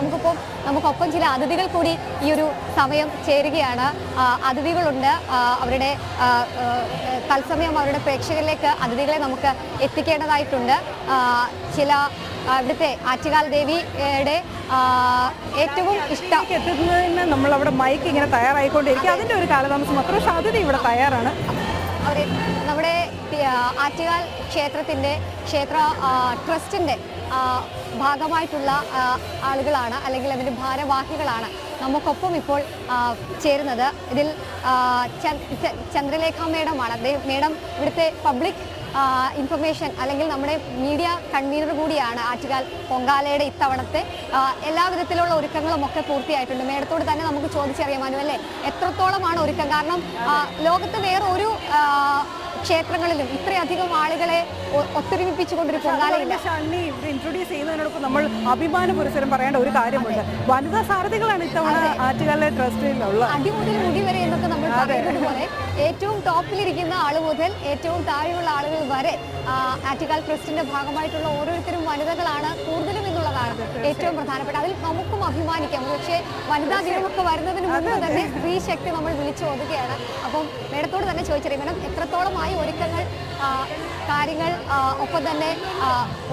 നമുക്കിപ്പോൾ നമുക്കൊപ്പം ചില അതിഥികൾ കൂടി ഈ ഒരു സമയം ചേരുകയാണ്. അതിഥികളുണ്ട്. അവരുടെ തത്സമയം അവരുടെ പ്രേക്ഷകരിലേക്ക് അതിഥികളെ നമുക്ക് എത്തിക്കേണ്ടതായിട്ടുണ്ട്. ചില ഇവിടുത്തെ ആറ്റുകാൽ ദേവിയുടെ ഏറ്റവും ഇഷ്ടം എത്തുന്നതിന് നമ്മൾ അവിടെ മൈക്ക് ഇങ്ങനെ തയ്യാറായിക്കൊണ്ടിരിക്കും അതിന്റെ ഒരു കാലതാമസം മാത്രം പക്ഷെ അതിഥി ഇവിടെ തയ്യാറാണ്. അവരെ നമ്മുടെ ആറ്റുകാൽ ക്ഷേത്രത്തിന്റെ ക്ഷേത്ര ട്രസ്റ്റിന്റെ ഭാഗമായിട്ടുള്ള ആളുകളാണ് അല്ലെങ്കിൽ അതിന്റെ ഭാരവാഹികളാണ് നമുക്കൊപ്പം ഇപ്പോൾ ചേരുന്നത്. ഇതിൽ ചന്ദ്രലേഖ മേഡമാണ്. അദ്ദേഹം മേഡം ഇവിടുത്തെ പബ്ലിക് ഇൻഫർമേഷൻ അല്ലെങ്കിൽ നമ്മുടെ മീഡിയ കൺവീനർ കൂടിയാണ് ആറ്റുകാൽ പൊങ്കാലയുടെ ഇത്തവണത്തെ. എല്ലാവിധത്തിലുള്ള ഒരുക്കങ്ങളും ഒക്കെ പൂർത്തിയായിട്ടുണ്ട്. മേഡത്തോട് തന്നെ നമുക്ക് ചോദിച്ചറിയാമല്ലോ അല്ലേ? എത്രത്തോളമാണ് ഒരുക്കം? കാരണം ലോകത്ത് വേറെ ഒരു ക്ഷേത്രങ്ങളിലും ഇത്രയധികം ആളുകളെ ഒ- ഒത്തൊരുമിപ്പിച്ചുകൊണ്ടൊരു പൊങ്കാലയില്ല ഷണ്ണി ഇവിടെ ഇൻട്രൊഡ്യൂസ് ചെയ്യുന്നതിനോടൊപ്പം നമ്മൾ അഭിമാന പുരസരം പറയേണ്ട ഒരു കാര്യമുണ്ട്. വനിതാ സാരഥികളാണ് ഇത്തവണ ആറ്റുകാലിലെ ട്രസ്റ്റിലുള്ള അടിമുതൽ മുടി വരെ എന്നൊക്കെ നമ്മൾ പറയുന്നത് പോലെ ഏറ്റവും ടോപ്പിലിരിക്കുന്ന ആൾ മുതൽ ഏറ്റവും താഴെയുള്ള ആളുകൾ വരെ ആറ്റുകാൽ ട്രസ്റ്റിന്റെ ഭാഗമായിട്ടുള്ള ഓരോരുത്തരും വനിതകളാണ് ഏറ്റവും പ്രധാനപ്പെട്ട അതിൽ നമുക്കും അഭിമാനിക്കാം. പക്ഷേ വനിതാ ദിനമൊക്കെ വരുന്നതിന് മുമ്പ് തന്നെ സ്ത്രീ ശക്തി നമ്മൾ വിളിച്ചു ഓതുകയാണ് അപ്പം മേഡത്തോട് തന്നെ ചോദിച്ചറിയാം മേഡം എത്രത്തോളമായി ഒരുക്കങ്ങൾ കാര്യങ്ങൾ ഒക്കെ ഒപ്പം തന്നെ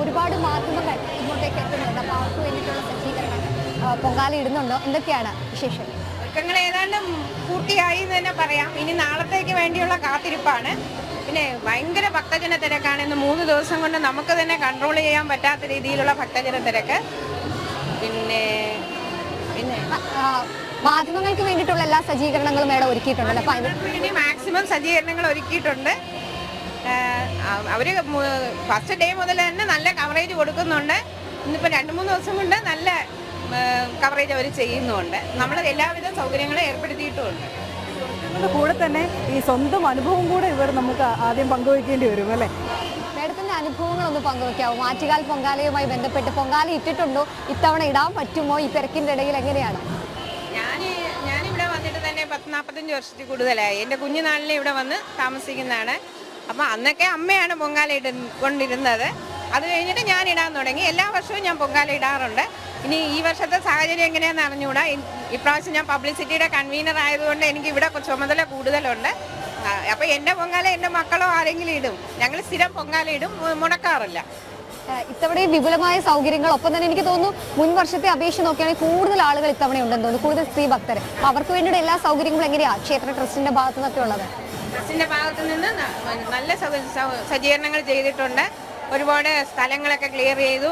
ഒരുപാട് മാധ്യമങ്ങൾ ഇങ്ങോട്ടേക്ക് എത്തുന്നുണ്ട്? അപ്പോൾ അവർക്ക് വേണ്ടിയിട്ടുള്ള സജ്ജീകരണം പൊങ്കാല ഇടുന്നുണ്ടോ. എന്തൊക്കെയാണ് വിശേഷം ഒരുക്കങ്ങൾ ഏതാണ്ട് പൂർത്തിയായി എന്ന് തന്നെ പറയാം. ഇനി നാളത്തേക്ക് വേണ്ടിയുള്ള കാത്തിരിപ്പാണ്. പിന്നെ ഭയങ്കര ഭക്തജന തിരക്കാണ്. ഇന്ന് മൂന്ന് ദിവസം കൊണ്ട് നമുക്ക് തന്നെ കൺട്രോൾ ചെയ്യാൻ പറ്റാത്ത രീതിയിലുള്ള ഭക്തജന തിരക്ക്. പിന്നെ പിന്നെ? മാധ്യമങ്ങൾക്ക് വേണ്ടിയിട്ടുള്ള എല്ലാ സജ്ജീകരണങ്ങളും മേഡം ഒരുക്കിയിട്ടുണ്ട് മാക്സിമം സജ്ജീകരണങ്ങൾ ഒരുക്കിയിട്ടുണ്ട്. അവർ ഫസ്റ്റ് ഡേ മുതൽ തന്നെ നല്ല കവറേജ് കൊടുക്കുന്നുണ്ട്. ഇന്നിപ്പോൾ രണ്ട് മൂന്ന് ദിവസം കൊണ്ട് നല്ല കവറേജ് അവർ ചെയ്യുന്നുണ്ട്. നമ്മൾ എല്ലാവിധ സൗകര്യങ്ങളും ഏർപ്പെടുത്തിയിട്ടുമുണ്ട്. ഇതിന്റെ കൂടെ തന്നെ ഈ സ്വന്തം അനുഭവം കൂടെ ഇവർ നമുക്ക് ആദ്യം പങ്കുവയ്ക്കേണ്ടി വരും അല്ലേ? മേഡത്തിന്റെ അനുഭവങ്ങളൊന്ന് പങ്കുവെക്കാവോ ആറ്റുകാൽ പൊങ്കാലയുമായി ബന്ധപ്പെട്ട് പൊങ്കാല ഇട്ടിട്ടുണ്ടോ? ഇത്തവണ ഇടാൻ പറ്റുമോ? ഈ തിരക്കിന്റെ ഇടയിൽ എങ്ങനെയാണ്? ഞാൻ ഞാനിവിടെ വന്നിട്ട് തന്നെ പത്ത് നാൽപ്പത്തഞ്ച് വർഷത്തിൽ കൂടുതലായി. എന്റെ കുഞ്ഞുനാളിൽ ഇവിടെ വന്ന് താമസിക്കുന്നതാണ്. അപ്പോൾ അന്നൊക്കെ അമ്മയാണ് പൊങ്കാല ഇട കൊണ്ടിരുന്നത്. അത് കഴിഞ്ഞിട്ട് ഞാൻ ഇടാൻ തുടങ്ങി. എല്ലാ വർഷവും ഞാൻ പൊങ്കാല ഇടാറുണ്ട്. ഇനി ഈ വർഷത്തെ സാഹചര്യം എങ്ങനെയാണെന്ന് അറിഞ്ഞുകൂടാ. ഇപ്രാവശ്യം ഞാൻ പബ്ലിസിറ്റിയുടെ കൺവീനർ ആയതുകൊണ്ട് എനിക്ക് ഇവിടെ ചുമതല കൂടുതലുണ്ട്. അപ്പൊ അപ്പോൾ എന്റെ പൊങ്കാല എന്റെ മക്കളോ ആരെങ്കിലും ഇടും. ഞങ്ങൾ സ്ഥിരം പൊങ്കാല ഇടും മുടക്കാറില്ല. ഇത്തവണ വിപുലമായ സൗകര്യങ്ങൾ ഒപ്പം തന്നെ എനിക്ക് തോന്നുന്നു മുൻ വർഷത്തെ അപേക്ഷ നോക്കുകയാണെങ്കിൽ കൂടുതൽ ആളുകൾ ഇത്തവണ ഉണ്ടെന്ന് തോന്നുന്നു. കൂടുതൽ സ്ത്രീ ഭക്തർ അവർക്ക് വേണ്ടിയുള്ള എല്ലാ സൗകര്യങ്ങളും എങ്ങനെയാണ് ക്ഷേത്ര ട്രസ്റ്റിന്റെ ഭാഗത്തു നിന്നൊക്കെ ഉള്ളത്? ട്രസ്റ്റിന്റെ ഭാഗത്തു നിന്ന് നല്ല സജ്ജീകരണങ്ങൾ ചെയ്തിട്ടുണ്ട്. ഒരുപാട് സ്ഥലങ്ങളൊക്കെ ക്ലിയർ ചെയ്തു.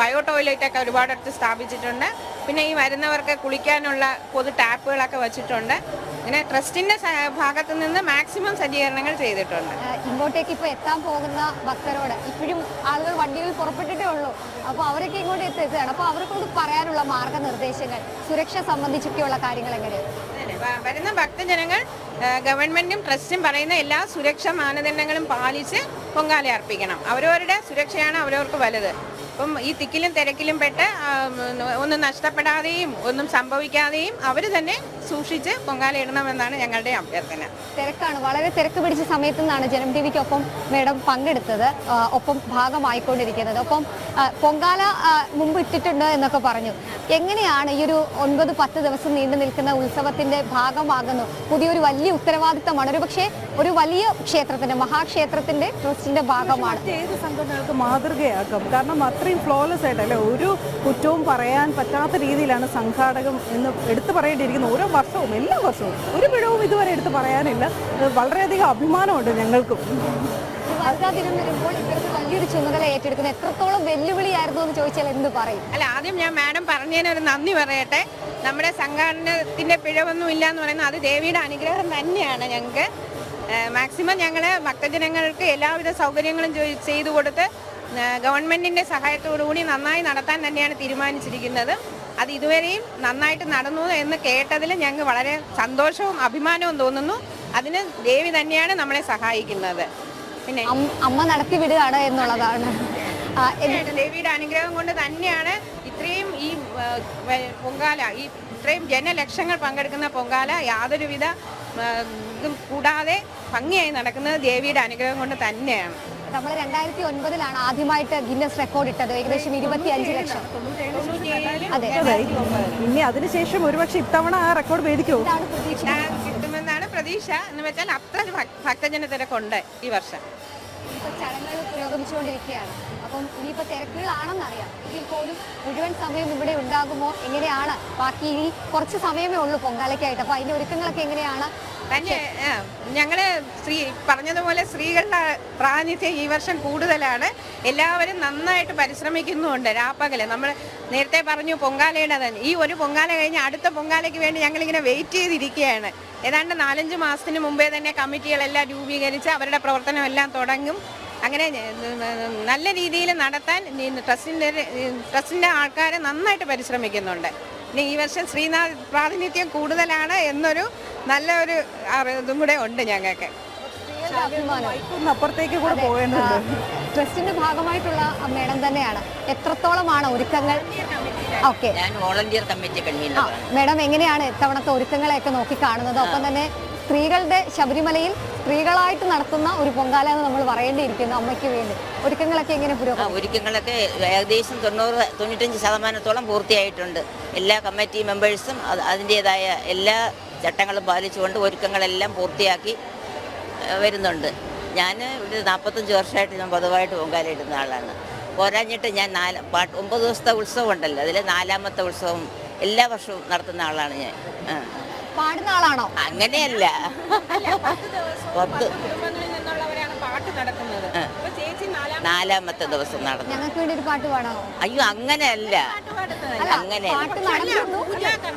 ബയോ ടോയ്ലറ്റ് ഒക്കെ ഒരുപാടടുത്ത് സ്ഥാപിച്ചിട്ടുണ്ട്. പിന്നെ ഈ വരുന്നവർക്ക് കുളിക്കാനുള്ള പൊതു ടാപ്പുകളൊക്കെ വെച്ചിട്ടുണ്ട്. ഇങ്ങനെ ട്രസ്റ്റിന്റെ ഭാഗത്തു നിന്ന് മാക്സിമം സജ്ജീകരണങ്ങൾ ചെയ്തിട്ടുണ്ട്. ഇങ്ങോട്ടേക്ക് ഇപ്പൊ എത്താൻ പോകുന്ന ഭക്തരോട് ഇപ്പോഴും ആളുകൾ വണ്ടിയിൽ പുറപ്പെട്ടിട്ടേ ഉള്ളൂ. അപ്പൊ അവരൊക്കെ ഇങ്ങോട്ട് എത്തിയതാണ്. അപ്പൊ അവർക്കൊന്ന് പറയാനുള്ള മാർഗനിർദ്ദേശങ്ങൾ സുരക്ഷ സംബന്ധിച്ചൊക്കെയുള്ള കാര്യങ്ങൾ എങ്ങനെയാണ്? വരുന്ന ഭക്തജനങ്ങൾ ഗവൺമെന്റും ട്രസ്റ്റും പറയുന്ന എല്ലാ സുരക്ഷാ മാനദണ്ഡങ്ങളും പാലിച്ച് പൊങ്കാല അർപ്പിക്കണം. അവരവരുടെ സുരക്ഷയാണ് അവരവർക്ക് വലുത്. അപ്പം ഈ തിക്കിലും തിരക്കിലും പെട്ട് ഒന്നും നഷ്ടപ്പെടാതെയും ഒന്നും സംഭവിക്കാതെയും അവർ തന്നെ സൂക്ഷിച്ച് പൊങ്കാലയിടണമെന്നാണ് ഞങ്ങളുടെ അഭ്യർത്ഥന. തിരക്കാണ്. വളരെ തിരക്ക് പിടിച്ച സമയത്ത് നിന്നാണ് ജനം ടി വിക്കൊപ്പം മേഡം പങ്കെടുത്തത് ഒപ്പം ഭാഗമായിക്കൊണ്ടിരിക്കുന്നത്. ഒപ്പം പൊങ്കാല മുമ്പ് ഇട്ടിട്ടുണ്ട് എന്നൊക്കെ പറഞ്ഞു. എങ്ങനെയാണ് ഈ ഒരു ഒൻപത് പത്ത് ദിവസം നീണ്ടു നിൽക്കുന്ന ഉത്സവത്തിന്റെ ഭാഗമാകുന്നു? പുതിയൊരു വലിയ ഉത്തരവാദിത്തമാണ്. ഒരു പക്ഷേ ഒരു വലിയ ക്ഷേത്രത്തിന്റെ മഹാക്ഷേത്രത്തിന്റെ ട്രസ്റ്റിന്റെ ഭാഗമാണ്. ഏത് സംഘടനകൾക്ക് മാതൃകയാക്കും. കാരണം അത്രയും ഫ്ലോലെസ് ആയിട്ടല്ലേ? ഒരു കുറ്റവും പറയാൻ പറ്റാത്ത രീതിയിലാണ് സംഘാടകം എന്ന് എടുത്തു പറയേണ്ടിയിരിക്കുന്നത് ഓരോ വർഷവും എല്ലാ വർഷവും. ഒരു പിഴവും ഇതുവരെ എടുത്ത് പറയാനില്ല. വളരെയധികം അഭിമാനമുണ്ട് ഞങ്ങൾക്കും. വലിയൊരു ചുമതല ഏറ്റെടുക്കുന്ന എത്രത്തോളം വെല്ലുവിളിയായിരുന്നു എന്ന് ചോദിച്ചാൽ എന്ത് പറയും? അല്ല ആദ്യം ഞാൻ മാഡം പറഞ്ഞതിന് ഒരു നന്ദി പറയട്ടെ. നമ്മുടെ സംഘടനത്തിന്റെ പിഴവൊന്നും ഇല്ല എന്ന് പറയുന്നത് അത് ദേവിയുടെ അനുഗ്രഹം തന്നെയാണ് ഞങ്ങൾക്ക്. മാക്സിമം ഞങ്ങൾ ഭക്തജനങ്ങൾക്ക് എല്ലാവിധ സൗകര്യങ്ങളും ചെയ്തു കൊടുത്ത് ഗവൺമെന്റിന്റെ സഹായത്തോടു കൂടി നന്നായി നടത്താൻ തന്നെയാണ് തീരുമാനിച്ചിരിക്കുന്നത്. അത് ഇതുവരെയും നന്നായിട്ട് നടന്നു എന്ന് കേട്ടതിൽ ഞങ്ങൾക്ക് വളരെ സന്തോഷവും അഭിമാനവും തോന്നുന്നു. അതിന് ദേവി തന്നെയാണ് നമ്മളെ സഹായിക്കുന്നത്. പിന്നെ അമ്മ നടത്തി വിടുകയാണ് എന്നുള്ളതാണ്. ദേവിയുടെ അനുഗ്രഹം കൊണ്ട് തന്നെയാണ് ഇത്രയും ഈ പൊങ്കാല ഈ ഇത്രയും ജനലക്ഷങ്ങൾ പങ്കെടുക്കുന്ന പൊങ്കാല യാതൊരുവിധ ഇതും കൂടാതെ ഭംഗിയായി നടക്കുന്നത് ദേവിയുടെ അനുഗ്രഹം കൊണ്ട് തന്നെയാണ്. നമ്മൾ രണ്ടായിരത്തി ഒൻപതിലാണ് ആദ്യമായിട്ട് ഗിന്നസ് റെക്കോർഡ് ഇട്ടത്. ഏകദേശം ഇരുപത്തി അഞ്ച് ലക്ഷം. അതെ. അതെ. ഇനി അതിനുശേഷം ഒരുപക്ഷെ ഇത്തവണ ആ റെക്കോർഡ് പ്രതീക്ഷ. കിട്ടുമെന്നാണ് പ്രതീക്ഷ. എന്ന് വെച്ചാൽ അത്ര ഭക്തജന തിരക്കുണ്ട് ഈ വർഷം. ഇപ്പൊ ചടങ്ങുകൾ പുരോഗമിച്ചുകൊണ്ടിരിക്കുകയാണ്. അപ്പം ഇനിയിപ്പോ തിരക്കുകളാണെന്നറിയാം. എങ്കിൽ പോലും മുഴുവൻ സമയം ഇവിടെ ഉണ്ടാകുമോ? എങ്ങനെയാണ്? ബാക്കി ഇനി കുറച്ച് സമയമേ ഉള്ളൂ പൊങ്കാലയ്ക്കായിട്ട്. അപ്പൊ അതിന്റെ ഒരുക്കങ്ങളൊക്കെ എങ്ങനെയാണ്? തന്നെ ഞങ്ങൾ സ്ത്രീ പറഞ്ഞതുപോലെ സ്ത്രീകളുടെ പ്രാതിനിധ്യം ഈ വർഷം കൂടുതലാണ്. എല്ലാവരും നന്നായിട്ട് പരിശ്രമിക്കുന്നുമുണ്ട്. രാപ്പകൽ നമ്മൾ നേരത്തെ പറഞ്ഞു പൊങ്കാലയുടെ തന്നെ. ഈ ഒരു പൊങ്കാല കഴിഞ്ഞ് അടുത്ത പൊങ്കാലയ്ക്ക് വേണ്ടി ഞങ്ങളിങ്ങനെ വെയിറ്റ് ചെയ്തിരിക്കുകയാണ്. ഏതാണ്ട് നാലഞ്ച് മാസത്തിന് മുമ്പേ തന്നെ കമ്മിറ്റികളെല്ലാം രൂപീകരിച്ച് അവരുടെ പ്രവർത്തനമെല്ലാം തുടങ്ങും. അങ്ങനെ നല്ല രീതിയിൽ നടത്താൻ ട്രസ്റ്റിന്റെ ട്രസ്റ്റിന്റെ ആൾക്കാർ നന്നായിട്ട് പരിശ്രമിക്കുന്നുണ്ട്. പിന്നെ ഈ വർഷം ശ്രീനാഥ് പ്രാതിനിധ്യം കൂടുതലാണ് എന്നൊരു നല്ലൊരു ഒരു ഇതും കൂടെ ഉണ്ട് ഞങ്ങൾക്ക് അപ്പുറത്തേക്ക് കൂടെ പോകേണ്ടത് ട്രസ്റ്റിന്റെ ഭാഗമായിട്ടുള്ള മേഡം തന്നെയാണ്. എത്രത്തോളമാണ് ഒരുക്കങ്ങൾ? ഓക്കെ. ഞാൻ വോളണ്ടിയർ കമ്മിറ്റി ആ മേഡം എങ്ങനെയാണ് ഇത്തവണത്തെ ഒരുക്കങ്ങളെയൊക്കെ നോക്കി കാണുന്നത് ഒപ്പം തന്നെ സ്ത്രീകളുടെ ശബരിമലയിൽ സ്ത്രീകളായിട്ട് നടത്തുന്ന ഒരു പൊങ്കാല എന്ന് നമ്മൾ പറയേണ്ടിയിരിക്കുന്നു അമ്മയ്ക്ക് വേണ്ടി. ഒരുക്കങ്ങളൊക്കെ എങ്ങനെ ആ പുരോഗമനം ഒരുക്കങ്ങളൊക്കെ ഏകദേശം തൊണ്ണൂറ് തൊണ്ണൂറ്റഞ്ച് ശതമാനത്തോളം പൂർത്തിയായിട്ടുണ്ട്. എല്ലാ കമ്മിറ്റി മെമ്പേഴ്സും അതിന്റേതായ എല്ലാ ചട്ടങ്ങളും പാലിച്ചുകൊണ്ട് ഒരുക്കങ്ങളെല്ലാം പൂർത്തിയാക്കി വരുന്നുണ്ട്. ഞാൻ ഇവിടെ നാൽപ്പത്തഞ്ച് വർഷമായിട്ട് ഞാൻ പൊതുവായിട്ട് പൊങ്കാലയിടുന്ന ആളാണ്. പോരാഞ്ഞിട്ട് ഞാൻ നാല് പാട്ട് ഒമ്പത് ദിവസത്തെ ഉത്സവം ഉണ്ടല്ലോ അതിൽ നാലാമത്തെ ഉത്സവം എല്ലാ വർഷവും നടത്തുന്ന ആളാണ് ഞാൻ. പാടുന്ന ആളാണോ? അങ്ങനെയല്ല. പത്ത് നാലാമത്തെ ദിവസം നടന്നു. ഞങ്ങൾക്ക് വേണ്ടി ഒരു പാട്ട് പാടാമോ? അയ്യോ അങ്ങനെയല്ല. അല്ല അങ്ങനെ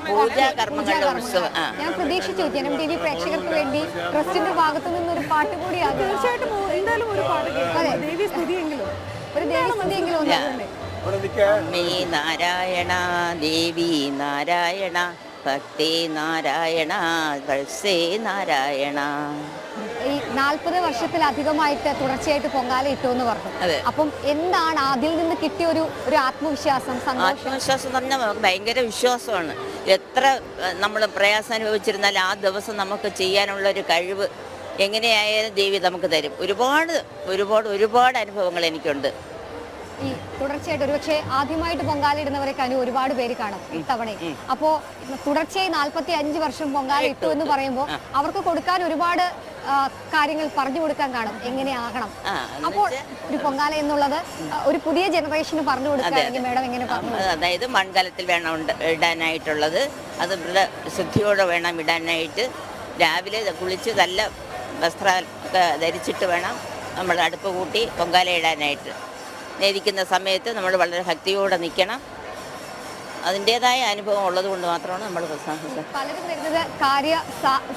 പൂജാ കർമ്മങ്ങളുടെ ഉത്സവം. ഞാൻ പ്രതീക്ഷിച്ചു ജനം ടി വി പ്രേക്ഷകർക്ക് വേണ്ടി ട്രസ്റ്റിന്റെ ഭാഗത്തു നിന്ന് ഒരു പാട്ട് കൂടി ആഗ്രഹിച്ചു തീർച്ചയായിട്ടും എന്തായാലും ഒരു പാട്ട് കേൾക്കാം. ദേവി സ്തുതിയെങ്കിലും. ഒരു ദേവസ്തുതിയെങ്കിലും ഒന്ന് അമ്മേ നാരായണ ദേവി നാരായണ ഭക്തി നാരായണ വത്സേ നാരായണ. ഈ നാൽപ്പത് വർഷത്തിലധികമായിട്ട് തുടർച്ചയായിട്ട് പൊങ്കാല ഇട്ടു എന്ന് പറഞ്ഞു. അപ്പം എന്താണ് അതിൽ നിന്ന് കിട്ടിയ ഒരു ഒരു ആത്മവിശ്വാസം ആത്മവിശ്വാസം എന്ന് പറഞ്ഞാൽ ഭയങ്കര വിശ്വാസമാണ്. എത്ര നമ്മൾ പ്രയാസം അനുഭവിച്ചിരുന്നാലും ആ ദിവസം നമുക്ക് ചെയ്യാനുള്ള ഒരു കഴിവ് എങ്ങനെയായാലും ദേവി നമുക്ക് തരും. ഒരുപാട് ഒരുപാട് ഒരുപാട് അനുഭവങ്ങൾ എനിക്കുണ്ട്. ഈ തുടർച്ചയായിട്ട് ഒരുപക്ഷെ ആദ്യമായിട്ട് പൊങ്കാല അനു ഒരുപാട് പേര് കാണും ഇത്തവണ. അപ്പോ തുടർച്ചയായി നാൽപ്പത്തി അഞ്ച് വർഷം പൊങ്കാല ഇട്ടു എന്ന് പറയുമ്പോൾ അവർക്ക് കൊടുക്കാൻ ഒരുപാട് കാര്യങ്ങൾ പറഞ്ഞു കൊടുക്കാൻ കാണും. എങ്ങനെയാകണം അപ്പോൾ ഒരു പൊങ്കാല എന്നുള്ളത് ഒരു പുതിയ ജനറേഷന് പറഞ്ഞു കൊടുക്കുകയാണെങ്കിൽ മേഡം എങ്ങനെ പറഞ്ഞു അതായത് മൺകലത്തിൽ വേണം ഇടാനായിട്ടുള്ളത്. അത് ശുദ്ധിയോടെ വേണം ഇടാനായിട്ട്. രാവിലെ കുളിച്ച് നല്ല വസ്ത്രം ധരിച്ചിട്ട് വേണം നമ്മൾ അടുപ്പ് കൂട്ടി പൊങ്കാല ഇടാനായിട്ട്. നേരിക്കുന്ന സമയത്ത് നമ്മൾ വളരെ ഭക്തിയോടെ നിൽക്കണം. അതിന്റേതായ അനുഭവം ഉള്ളത് കൊണ്ട് മാത്രമാണ് നമ്മൾ പലരും വരുന്നത് കാര്യ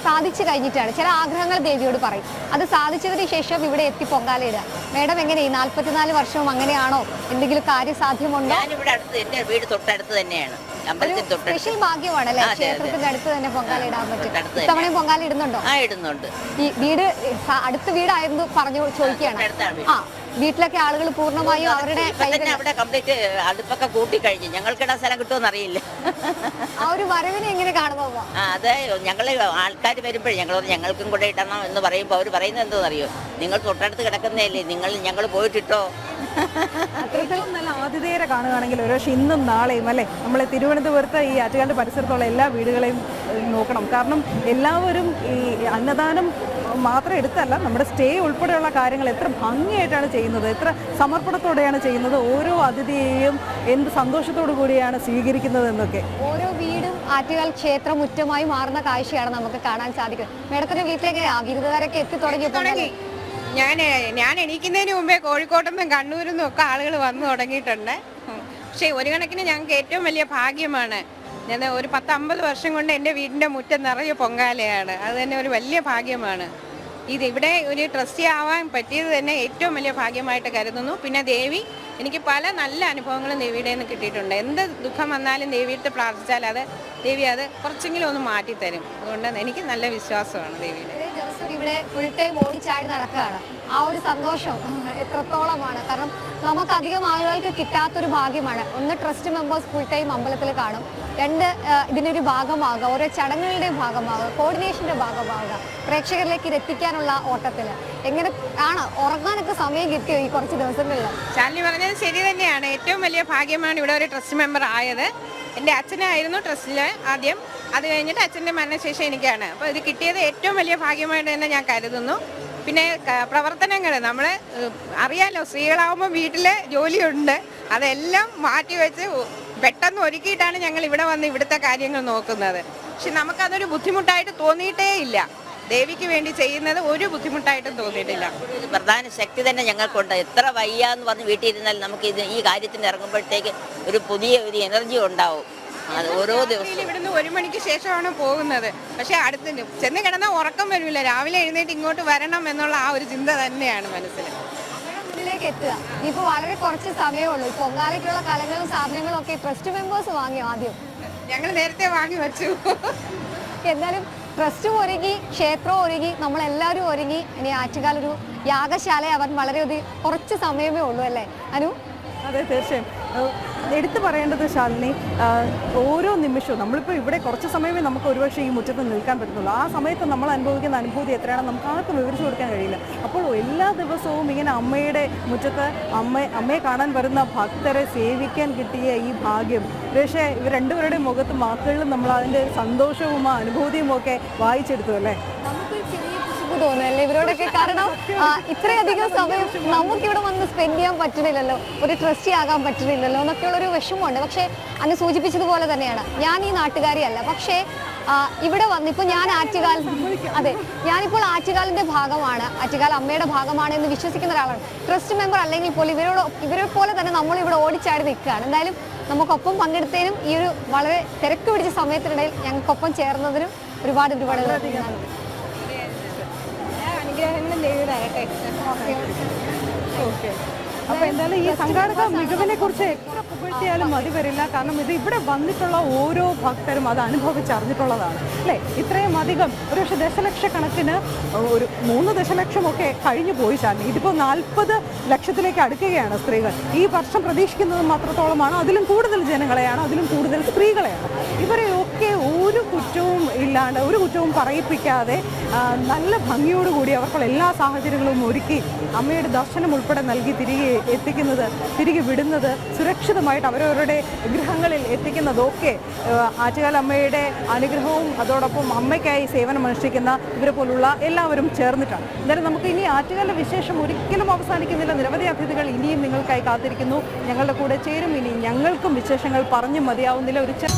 സാധിച്ചു കഴിഞ്ഞിട്ടാണ്. ചില ആഗ്രഹങ്ങൾ ദേവിയോട് പറയും. അത് സാധിച്ചതിന് ശേഷം ഇവിടെ എത്തി പൊങ്കാലയിടുക. മേഡം എങ്ങനെ? ഈ നാല്പത്തിനാല് വർഷവും അങ്ങനെയാണോ? എന്തെങ്കിലും കാര്യസാധ്യമുണ്ടോ? ഞാനിവിടെ അടുത്ത് എന്റെ വീട് തൊട്ടടുത്ത് തന്നെയാണ്. സ്പെഷ്യൽ ഭാഗ്യമാണ് അല്ലേ. ക്ഷേത്രത്തിന്റെ അടുത്ത് തന്നെ പൊങ്കാല ഇടാൻ പറ്റും. ഇത്തവണയും പൊങ്കാല ഇടുന്നുണ്ടോ? ആ ഇടുന്നുണ്ട്. ഈ വീട് അടുത്ത വീടായിരുന്നു പറഞ്ഞു ചോദിക്കുകയാണ്. ആ വീട്ടിലൊക്കെ ആളുകൾ പൂർണമായും അവരുടെ അവിടെ കംപ്ലീറ്റ് അടുപ്പൊക്കെ കൂട്ടി കഴിഞ്ഞു. ഞങ്ങൾക്കിടാൻ സ്ഥലം കിട്ടുമെന്ന് അറിയില്ല. ആ ഒരു വരവിനെ എങ്ങനെ കാണുമ്പോൾ ആ അത്. ഞങ്ങൾ ആൾക്കാർ വരുമ്പോഴേ ഞങ്ങൾ ഞങ്ങൾക്കും കൂടെ ഇടണം എന്ന് പറയുമ്പോൾ അവർ പറയുന്നത് എന്തോന്നറിയോ? നിങ്ങൾ തൊട്ടടുത്ത് കിടക്കുന്നതല്ലേ. നിങ്ങൾ ഞങ്ങൾ പോയിട്ടിട്ടോ? ഏറ്റവും നല്ല ആതിഥേയരെ കാണുകയാണെങ്കിൽ ഒരു പക്ഷേ ഇന്നും നാളെയും അല്ലേ? നമ്മളെ തിരുവനന്തപുരത്ത് ഈ ആറ്റുകാലിന്റെ പരിസരത്തുള്ള എല്ലാ വീടുകളെയും നോക്കണം. കാരണം എല്ലാവരും ഈ അന്നദാനം മാത്രം എടുത്തല്ല നമ്മുടെ സ്റ്റേ ഉൾപ്പെടെയുള്ള കാര്യങ്ങൾ എത്ര ഭംഗിയായിട്ടാണ് ചെയ്യുന്നത് എത്ര സമർപ്പണത്തോടെയാണ് ചെയ്യുന്നത് ഓരോ അതിഥിയെയും എന്ത് സന്തോഷത്തോടു കൂടിയാണ് സ്വീകരിക്കുന്നത് എന്നൊക്കെ. ഓരോ വീടും ആറ്റുകാൽ ക്ഷേത്രമുറ്റമായി മാറുന്ന കാഴ്ചയാണ് നമുക്ക് കാണാൻ സാധിക്കുന്നത്. മേഡത്തിന്റെ വീട്ടിലേക്ക് ആ വിരുന്നുകാരൊക്കെ എത്തി തുടങ്ങി. ഞാൻ ഞാൻ എണീക്കുന്നതിന് മുമ്പേ കോഴിക്കോട്ടും നിന്നും കണ്ണൂരിൽ നിന്നും ഒക്കെ ആളുകൾ വന്നു തുടങ്ങിയിട്ടുണ്ട്. പക്ഷേ ഒരു കണക്കിന് ഞങ്ങൾക്ക് ഏറ്റവും വലിയ ഭാഗ്യമാണ് ഞാൻ ഒരു പത്ത് അമ്പത് വർഷം കൊണ്ട് എന്റെ വീടിന്റെ മുറ്റം നിറയെ പൊങ്കാലയാണ്. അത് തന്നെ ഒരു വലിയ ഭാഗ്യമാണ്. ഇത് ഇവിടെ ഒരു ട്രസ്റ്റി ആവാൻ പറ്റിയത് തന്നെ ഏറ്റവും വലിയ ഭാഗ്യമായിട്ട് കരുതുന്നു. പിന്നെ ദേവി എനിക്ക് പല നല്ല അനുഭവങ്ങളും ദേവിയുടെ നിന്ന് കിട്ടിയിട്ടുണ്ട്. എന്ത് ദുഃഖം വന്നാലും ദേവിയിട്ട് പ്രാർത്ഥിച്ചാൽ അത് ദേവി അത് കുറച്ചെങ്കിലും ഒന്ന് മാറ്റിത്തരും. അതുകൊണ്ട് എനിക്ക് നല്ല വിശ്വാസമാണ് ദേവിയുടെ. ദിവസം ഇവിടെ ഫുൾ ടൈം ഓടിച്ചാടി നടക്കുകയാണ്. ആ ഒരു സന്തോഷം എത്രത്തോളമാണ്. കാരണം നമുക്ക് അധികം ആളുകൾക്ക് കിട്ടാത്തൊരു ഭാഗ്യമാണ്. ഒന്ന് ട്രസ്റ്റ് മെമ്പേഴ്സ് ഫുൾ ടൈം അമ്പലത്തിൽ കാണും. രണ്ട് ഇതിനൊരു ഭാഗമാകുക. ഓരോ ചടങ്ങുകളുടെയും ഭാഗമാകുക. കോർഡിനേഷന്റെ ഭാഗമാകുക. പ്രേക്ഷകരിലേക്ക് ഇത് എത്തിക്കാനുള്ള ഓട്ടത്തിൽ എങ്ങനെ ആണ്? ഉറങ്ങാനൊക്കെ സമയം കിട്ടിയോ ഈ കുറച്ച് ദിവസങ്ങളിൽ ചാലി പറഞ്ഞത് ശരി തന്നെയാണ്. ഏറ്റവും വലിയ ഭാഗ്യമാണ് ഇവിടെ ഒരു ട്രസ്റ്റ് മെമ്പർ ആയത്. എന്റെ അച്ഛനായിരുന്നു ട്രസ്റ്റിൽ ആദ്യം. അത് കഴിഞ്ഞിട്ട് അച്ഛന്റെ മരണശേഷം എനിക്കാണ്. അപ്പോൾ ഇത് കിട്ടിയത് ഏറ്റവും വലിയ ഭാഗ്യമായിട്ട് തന്നെ ഞാൻ കരുതുന്നു. പിന്നെ പ്രവർത്തനങ്ങൾ. നമ്മൾ അറിയാലോ സ്ത്രീകളാവുമ്പോൾ വീട്ടിൽ ജോലിയുണ്ട്. അതെല്ലാം മാറ്റിവെച്ച് പെട്ടെന്ന് ഒരുക്കിയിട്ടാണ് ഞങ്ങൾ ഇവിടെ വന്ന് ഇവിടുത്തെ കാര്യങ്ങൾ നോക്കുന്നത്. പക്ഷെ നമുക്കതൊരു ബുദ്ധിമുട്ടായിട്ട് തോന്നിയിട്ടേ ഇല്ല ദേവിക്ക് വേണ്ടി ചെയ്യുന്നത് ഒരു ബുദ്ധിമുട്ടായിട്ടും തോന്നിയിട്ടില്ല. പ്രധാന ശക്തി തന്നെ ഞങ്ങൾക്കുണ്ട്. എത്ര വയ്യ എന്ന് പറഞ്ഞ് വീട്ടിൽ ഇരുന്നാൽ നമുക്ക് ഇത് ഈ കാര്യത്തിന് ഇറങ്ങുമ്പോഴത്തേക്ക് ഒരു പുതിയ ഒരു എനർജി ഉണ്ടാവും. അത് ഓരോ ദിവസം ദിവസവും ഇവിടുന്ന് ഒരു മണിക്ക് ശേഷമാണ് പോകുന്നത്. പക്ഷെ അടുത്ത് ചെന്ന് കിടന്നാൽ ഉറക്കം വരില്ല. രാവിലെ എഴുന്നേറ്റ് ഇങ്ങോട്ട് വരണം എന്നുള്ള ആ ഒരു ചിന്ത തന്നെയാണ് മനസ്സിൽ. മുന്നിലേക്ക് എത്തുക. ഇപ്പൊ വളരെ കുറച്ച് സമയമേ ഉള്ളൂ പൊങ്കാലയ്ക്കുള്ള കലങ്ങളും സാധനങ്ങളും ഒക്കെ ട്രസ്റ്റ് മെമ്പേഴ്സ് വാങ്ങിയോ ആദ്യം. ഞങ്ങൾ നേരത്തെ വാങ്ങി വെച്ചു. എന്നാലും ട്രസ്റ്റും ഒരുങ്ങി ക്ഷേത്രവും ഒരുങ്ങി നമ്മളെല്ലാവരും ഒരുങ്ങി. ഇനി ആറ്റുകാലൊരു യാഗശാല അവൻ വളരെ കുറച്ച് സമയമേ ഉള്ളൂ അല്ലേ? അനു? അതെ തീർച്ചയായും. എടുത്തു പറയേണ്ടത് ശാലിനി ഓരോ നിമിഷവും നമ്മളിപ്പോൾ ഇവിടെ കുറച്ച് സമയമേ നമുക്ക് ഒരുപക്ഷെ ഈ മുറ്റത്ത് നിൽക്കാൻ പറ്റുന്നുള്ളൂ ആ സമയത്ത് നമ്മൾ അനുഭവിക്കുന്ന അനുഭൂതി എത്രയാണെന്ന് നമുക്ക് ആർക്കും വിവരിച്ചു കൊടുക്കാൻ കഴിയില്ല. അപ്പോൾ എല്ലാ ദിവസവും ഇങ്ങനെ അമ്മയുടെ മുറ്റത്ത് അമ്മ അമ്മയെ കാണാൻ വരുന്ന ഭക്തരെ സേവിക്കാൻ കിട്ടിയ ഈ ഭാഗ്യം. പക്ഷേ ഇവർ രണ്ടുപേരുടെ മുഖത്ത് വാക്കുകളിലും നമ്മൾ അതിന്റെ സന്തോഷവും ആ അനുഭൂതിയും ഒക്കെ വായിച്ചെടുത്തു അല്ലേ? തോന്നുന്നല്ലേ ഇവരോടൊക്കെ കാരണം ഇത്രയധികം സമയം നമുക്കിവിടെ വന്ന് സ്പെൻഡ് ചെയ്യാൻ പറ്റുന്നില്ലല്ലോ. ഒരു ട്രസ്റ്റി ആകാൻ പറ്റുന്നില്ലല്ലോ എന്നൊക്കെയുള്ള ഒരു വിഷമമുണ്ട്. പക്ഷേ അന്ന് സൂചിപ്പിച്ചതുപോലെ തന്നെയാണ്. ഞാൻ ഈ നാട്ടുകാരിയല്ല. പക്ഷേ ഇവിടെ വന്ന് ഇപ്പോൾ ഞാൻ ആറ്റുകാൽ അതെ ഞാനിപ്പോൾ ആറ്റുകാലിന്റെ ഭാഗമാണ്. ആറ്റുകാൽ അമ്മയുടെ ഭാഗമാണ് എന്ന് വിശ്വസിക്കുന്ന ഒരാളാണ്. ട്രസ്റ്റ് മെമ്പർ അല്ലെങ്കിൽ പോലും ഇവരോട് ഇവരെ പോലെ തന്നെ നമ്മൾ ഇവിടെ ഓടിച്ചാടി നിൽക്കുകയാണ്. എന്തായാലും നമുക്കൊപ്പം പങ്കെടുത്തതിനും ഈ ഒരു വളരെ തിരക്ക് പിടിച്ച സമയത്തിനിടയിൽ ഞങ്ങൾക്കൊപ്പം ചേർന്നതിനും ഒരുപാട് ഒരുപാട് നന്ദി. അനുഗ്രഹങ്ങളും ദേവിയുടെ ഓക്കെ. അപ്പൊ എന്തായാലും ഈ സംഘാടക മികവിനെ കുറിച്ച് പുകഴ്ത്തിയാലും മതി വരില്ല. കാരണം ഇത് ഇവിടെ വന്നിട്ടുള്ള ഓരോ ഭക്തരും അത് അനുഭവിച്ചറിഞ്ഞിട്ടുള്ളതാണ്. അല്ലേ? ഇത്രയും അധികം ഒരുപക്ഷെ ദശലക്ഷക്കണക്കിന് ഒരു മൂന്ന് ദശലക്ഷമൊക്കെ കഴിഞ്ഞു പോയി ശാലിനി ഇതിപ്പോൾ നാൽപ്പത് ലക്ഷത്തിലേക്ക് അടുക്കുകയാണ് സ്ത്രീകൾ. ഈ വർഷം പ്രതീക്ഷിക്കുന്നത് മാത്രത്തോളമാണ്. അതിലും കൂടുതൽ ജനങ്ങളെയാണ് അതിലും കൂടുതൽ സ്ത്രീകളെയാണ്. ഇവരെയൊക്കെ ഒരു കുറ്റവും ഇല്ലാണ്ട് ഒരു കുറ്റവും പറയിപ്പിക്കാതെ നല്ല ഭംഗിയോടുകൂടി അവർക്കുള്ള എല്ലാ സാഹചര്യങ്ങളും ഒരുക്കി അമ്മയുടെ ദർശനം ഉൾപ്പെടെ നൽകി തിരികെ എത്തിക്കുന്നത് തിരികെ വിടുന്നത് സുരക്ഷിതമായിട്ട് അവരവരുടെ ഗ്രഹങ്ങളിൽ എത്തിക്കുന്നതൊക്കെ ആറ്റുകാലമ്മയുടെ അനുഗ്രഹവും അതോടൊപ്പം അമ്മയ്ക്കായി സേവനം അനുഷ്ഠിക്കുന്ന ഇവരെ പോലുള്ള എല്ലാവരും ചേർന്നിട്ടാണ്. എന്നാലും നമുക്ക് ഇനി ആറ്റുകാല വിശേഷം ഒരിക്കലും അവസാനിക്കുന്നില്ല. നിരവധി അതിഥികൾ ഇനിയും നിങ്ങൾക്കായി കാത്തിരിക്കുന്നു. ഞങ്ങളുടെ കൂടെ ചേരും. ഇനി ഞങ്ങൾക്കും വിശേഷങ്ങൾ പറഞ്ഞു മതിയാവുന്നില്ല. ഒരു ചെറിയ